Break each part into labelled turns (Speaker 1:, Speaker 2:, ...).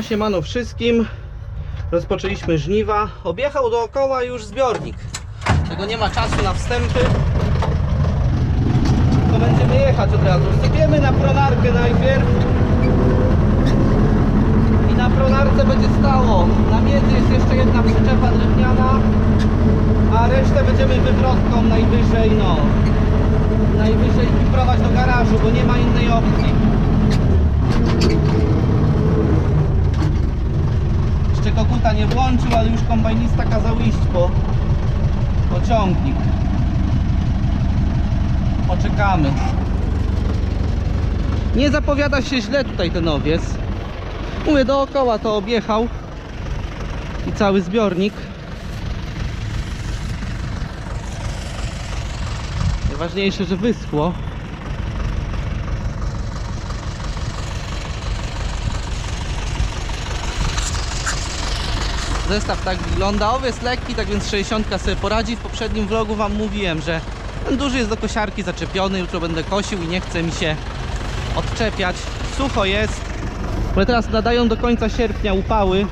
Speaker 1: No siemano wszystkim. Rozpoczęliśmy żniwa. Objechał dookoła już zbiornik. Tego nie ma czasu na wstępy. To będziemy jechać od razu. Sypiemy na pronarkę najpierw. I na pronarce będzie stało. Na miedzy jest jeszcze jedna przyczepa drewniana. A resztę będziemy wywrotką najwyżej, no. Najwyżej kiprować do garażu, bo nie ma innej opcji. Jeszcze koguta nie włączył, ale już kombajnista kazał iść po, po ciągnik. Poczekamy. Nie zapowiada się źle tutaj ten owiec. Mówię, dookoła to objechał. I cały zbiornik. Najważniejsze, że wyschło. Zestaw tak wygląda. Owiec lekki, tak więc 60 sobie poradzi. W poprzednim vlogu Wam mówiłem, że ten duży jest do kosiarki zaczepiony. Jutro będę kosił i nie chce mi się odczepiać. Sucho jest. Ale teraz nadają do końca sierpnia upały,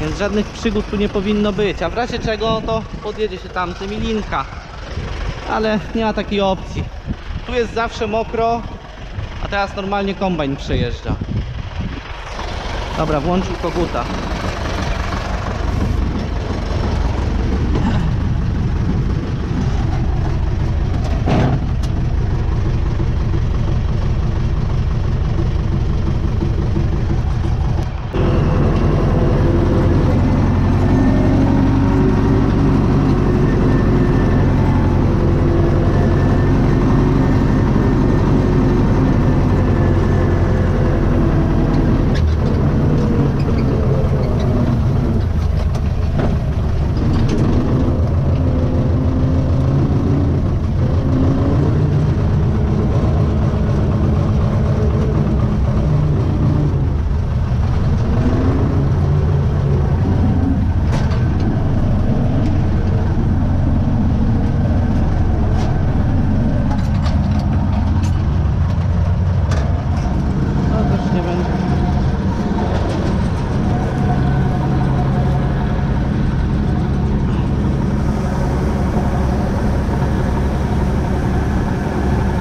Speaker 1: więc żadnych przygód tu nie powinno być. A w razie czego to podjedzie się tamtym i linka. Ale nie ma takiej opcji. Tu jest zawsze mokro, a teraz normalnie kombajn przejeżdża. Dobra, włączył koguta. No też nie będzie.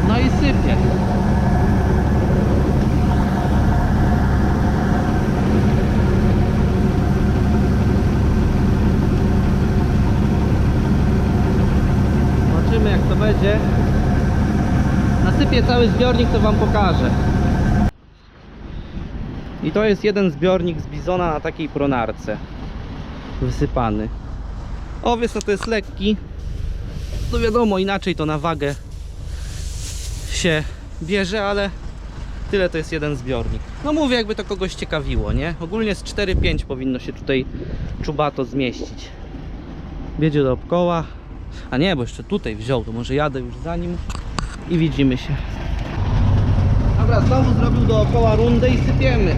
Speaker 1: No i sypie. Zobaczymy jak to będzie. Nasypię zbiornik, to Wam pokażę. I to jest jeden zbiornik z bizona na takiej pronarce. Wysypany. Owiec no to jest lekki. No wiadomo, inaczej to na wagę się bierze, ale tyle to jest jeden zbiornik. No mówię, jakby to kogoś ciekawiło, nie? Ogólnie z 4-5 powinno się tutaj czubato zmieścić. Wiedzie dookoła. A nie, bo jeszcze tutaj wziął, to może jadę już za nim i widzimy się. Dobra, znowu zrobił dookoła rundę i sypiemy.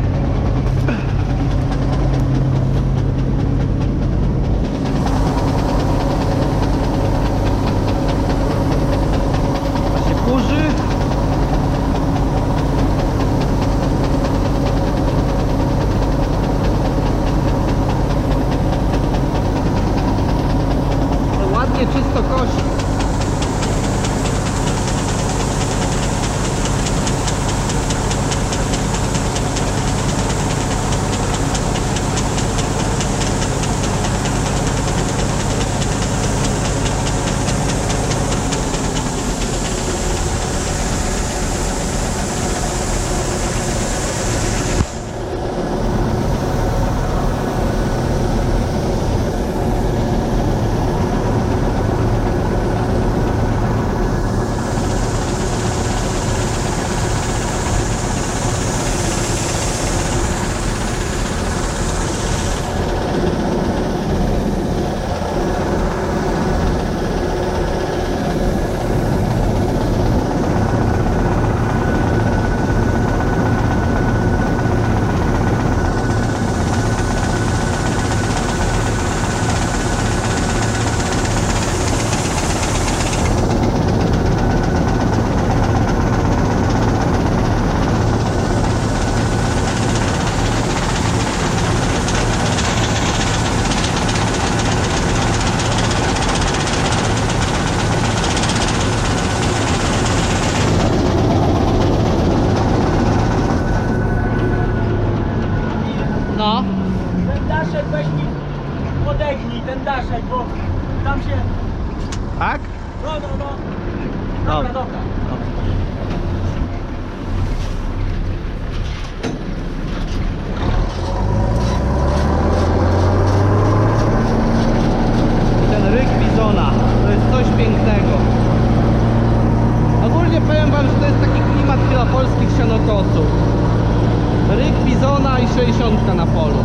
Speaker 1: 60 na polu.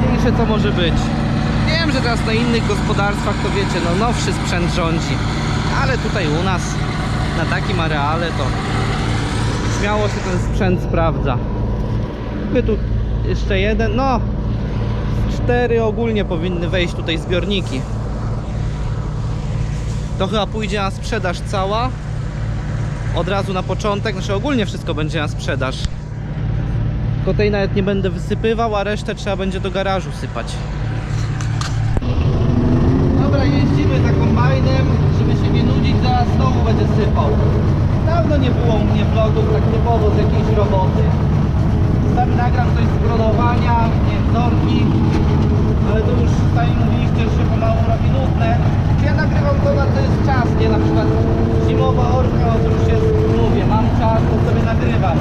Speaker 1: Najpiękniejsze co może być. Wiem, że teraz na innych gospodarstwach to wiecie, no nowszy sprzęt rządzi. Ale tutaj u nas, na takim areale to śmiało się ten sprzęt sprawdza. My tu jeszcze jeden, no cztery ogólnie powinny wejść tutaj zbiorniki. To chyba pójdzie na sprzedaż cała. Od razu na początek, znaczy ogólnie wszystko będzie na sprzedaż. Tylko tej nawet nie będę wysypywał, a resztę trzeba będzie do garażu sypać. Dobra, jeździmy za kombajnem, żeby się nie nudzić, zaraz znowu będę sypał. Dawno nie było u mnie vlogów tak typowo z jakiejś roboty. Czasami nagram coś z gronowania, nie ale to już sami mówiliście, że się pomału robi nudne. Ja nagrywam to na to jest czas, nie? Na przykład zimowa orka, no to już jest, mówię, mam czas, to sobie nagrywam.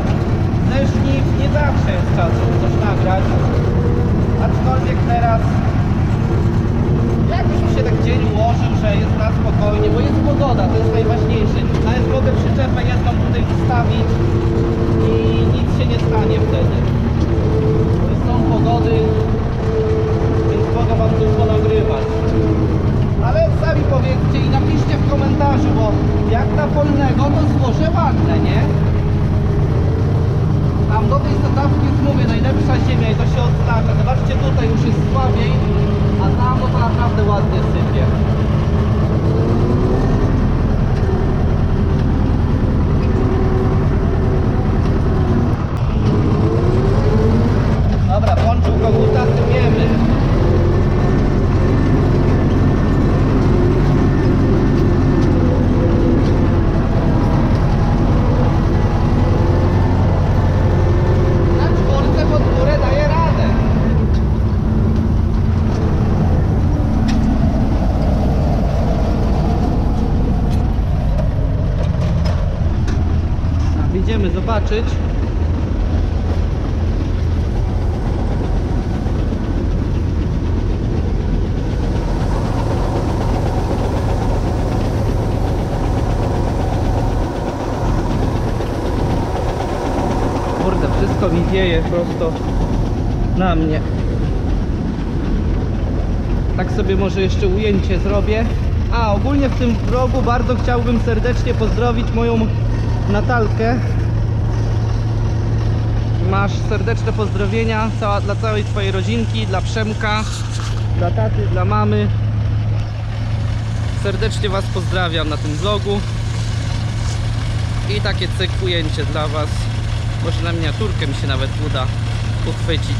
Speaker 1: Desznik nie zawsze jest czas, żeby coś nagrać. Aczkolwiek teraz jakoś mi się tak dzień ułożył, że jest na spokojnie, bo jest pogoda, to jest najważniejsze. Nawet mogę przyczepę jedną tutaj ustawić i nic się nie stanie wtedy. Są pogody, więc mogę wam dużo nagrywać. Ale sami powiedzcie i napiszcie w komentarzu, bo polnego to złoże ładne, nie? Tam do tej zadawki jest mówię, najlepsza ziemia i to się odznacza. Zobaczcie tutaj już jest słabiej, a tam no to naprawdę ładnie sypie. Dobra, włączył koguta, sypiemy. Na czwórce pod górę daje radę. A, Idziemy zobaczyć. Kurde, wszystko mi wieje prosto na mnie. Tak sobie może jeszcze ujęcie zrobię. A, ogólnie w tym vlogu bardzo chciałbym serdecznie pozdrowić moją Natalkę. Masz serdeczne pozdrowienia cała, dla całej twojej rodzinki, dla Przemka, dla taty, dla mamy. Serdecznie was pozdrawiam na tym vlogu. I takie cyk ujęcie dla was. Może na miniaturkę mi się nawet uda uchwycić.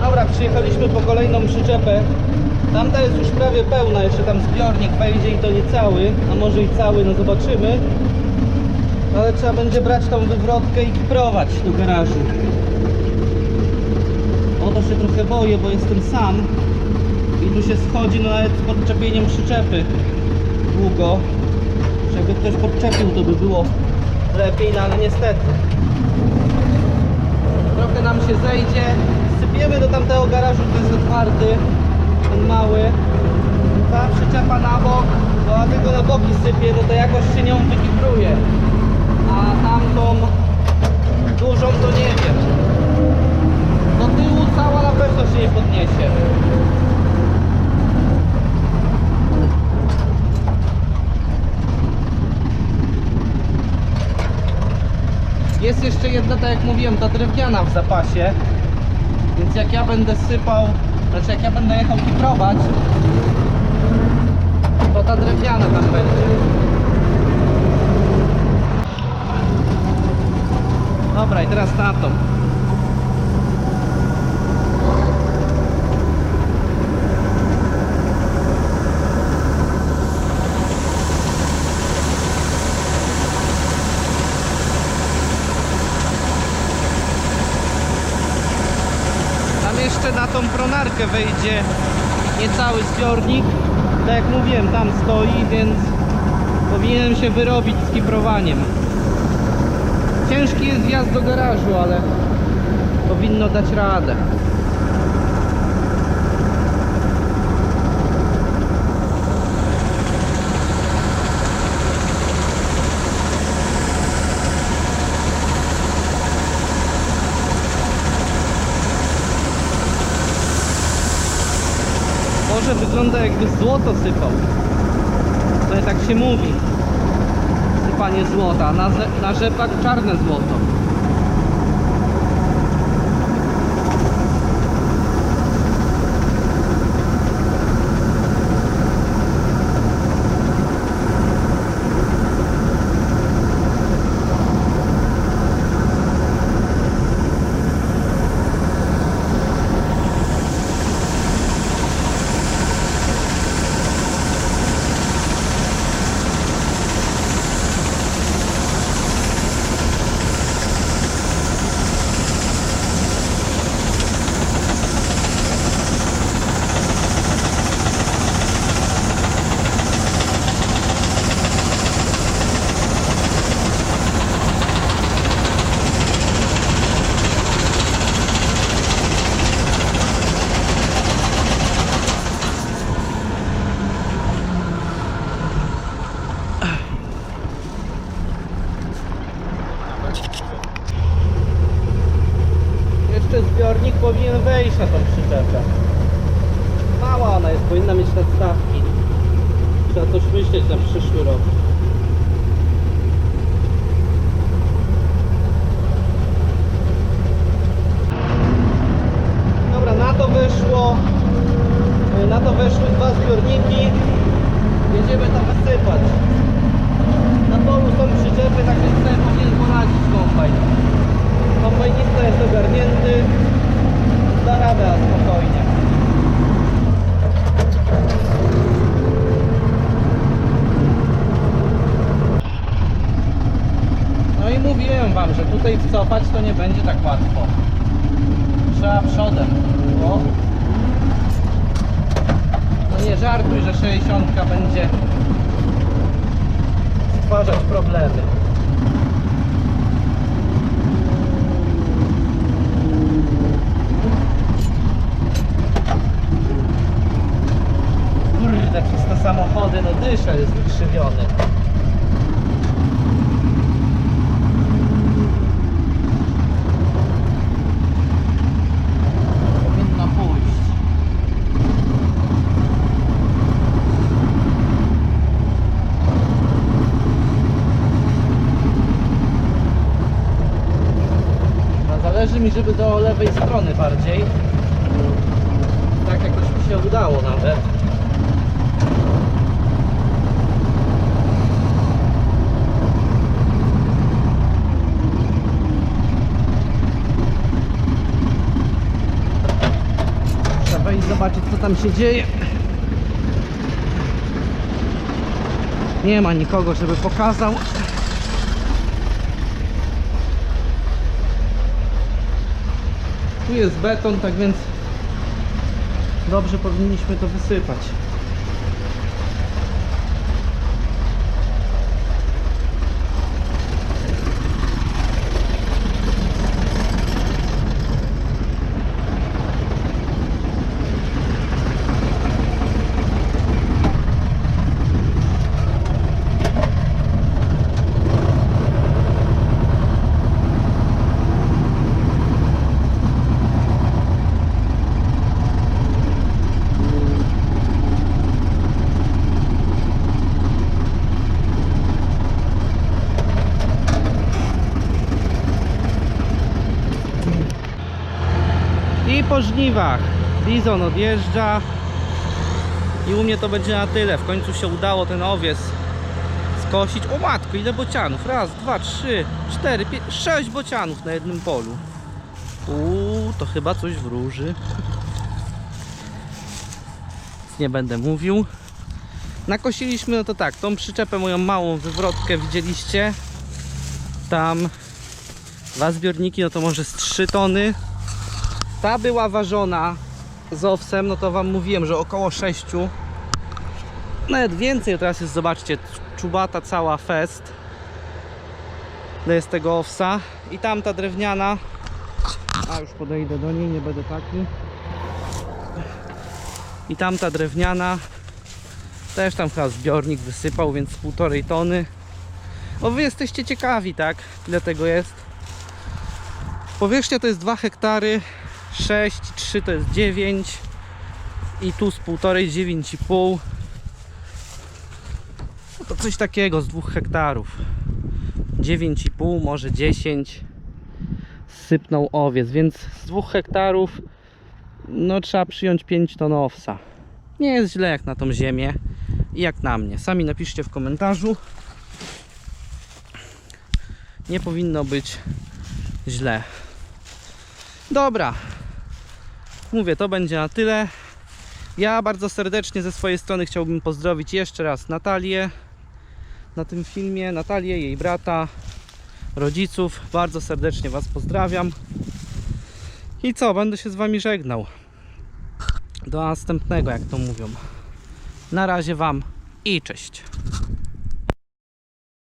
Speaker 1: Dobra, przyjechaliśmy po kolejną przyczepę. Tamta jest już prawie pełna, jeszcze tam zbiornik wejdzie i to nie cały, a może i cały, no zobaczymy. Ale trzeba będzie brać tą wywrotkę i kiprować do garażu. O to się trochę boję, bo jestem sam i tu się schodzi no nawet z podczepieniem przyczepy długo. Żeby ktoś podczepił, to by było lepiej, no ale niestety. Trochę nam się zejdzie. Sypiemy do tamtego garażu, który jest otwarty. Ten mały. Ta przyczepa na bok, bo jak tylko na boki sypie, no to jakoś się nią wykipruje. A tamtą dużą to nie wiem. Do tyłu cała na pewno się nie podniesie. Jest jeszcze jedna, tak jak mówiłem, ta drewniana w zapasie. Więc jak ja będę sypał, znaczy jak ja będę jechał kiprować, to ta drewniana tam będzie. Dobra, i teraz tatą. jeszcze na tą pronarkę wejdzie niecały zbiornik tak jak mówiłem tam stoi więc powinienem się wyrobić z kiprowaniem Ciężki jest wjazd do garażu, ale powinno dać radę. Może wygląda jakby złoto sypał. To tak się mówi. Sypanie złota, na, na rzepak czarne złoto. Jeszcze zbiornik powinien wejść na tą przyczepę. Mała ona jest, powinna mieć nadstawki. Trzeba coś myśleć na przyszły rok. Dobra, na to wyszło. y, Na to weszły dwa zbiorniki. Jedziemy tam wysypać. Na polu są przyczepy, tak więc sobie powinien poradzić kombajn. Kombajnista jest ogarnięty. Da radę a spokojnie. No i mówiłem wam, że tutaj wcofać to nie będzie tak łatwo. Trzeba przodem. O. No nie żartuj, że 60 będzie stwarzać problemy. Kurde, przez te samochody, no dyszel jest wykrzywiony. Powinno pójść. No, zależy mi, żeby do lewej strony bardziej. Tak jakoś mi się udało nawet. Trzeba iść zobaczyć co tam się dzieje. Nie ma nikogo, żeby pokazał. Tu jest beton, tak więc dobrze powinniśmy to wysypać. Po żniwach Bizon odjeżdża i u mnie to będzie na tyle. W końcu się udało ten owies skosić. O matko, ile bocianów? Raz, dwa, trzy, cztery, pięć, sześć bocianów na jednym polu. Uuu, to chyba coś wróży. Nie będę mówił. Nakosiliśmy, no to tak, tą przyczepę moją małą wywrotkę widzieliście. Tam dwa zbiorniki, no to może z 3 tony. Ta była ważona z owsem, no to wam mówiłem, że około 6. Nawet więcej, teraz jest, zobaczcie, czubata cała fest. To jest tego owsa. I tamta drewniana. A już podejdę do niej, nie będę taki. I tamta drewniana. Też tam chyba zbiornik wysypał, więc półtorej tony. O wy jesteście ciekawi, tak? Ile tego jest? Powierzchnia to jest 2 hektary, 6, 3 to jest 9 i tu z półtorej 9,5 no to coś takiego z 2 hektarów. 9,5 może 10 sypnął owiec, więc z 2 hektarów no trzeba przyjąć 5 ton owsa. Nie jest źle jak na tą ziemię i jak na mnie, sami napiszcie w komentarzu. Nie powinno być źle. Dobra. Mówię, to będzie na tyle. Ja bardzo serdecznie ze swojej strony chciałbym pozdrowić jeszcze raz Natalię na tym filmie. Natalię, jej brata, rodziców. Bardzo serdecznie Was pozdrawiam. I co, będę się z Wami żegnał. Do następnego, jak to mówią. Na razie Wam i cześć.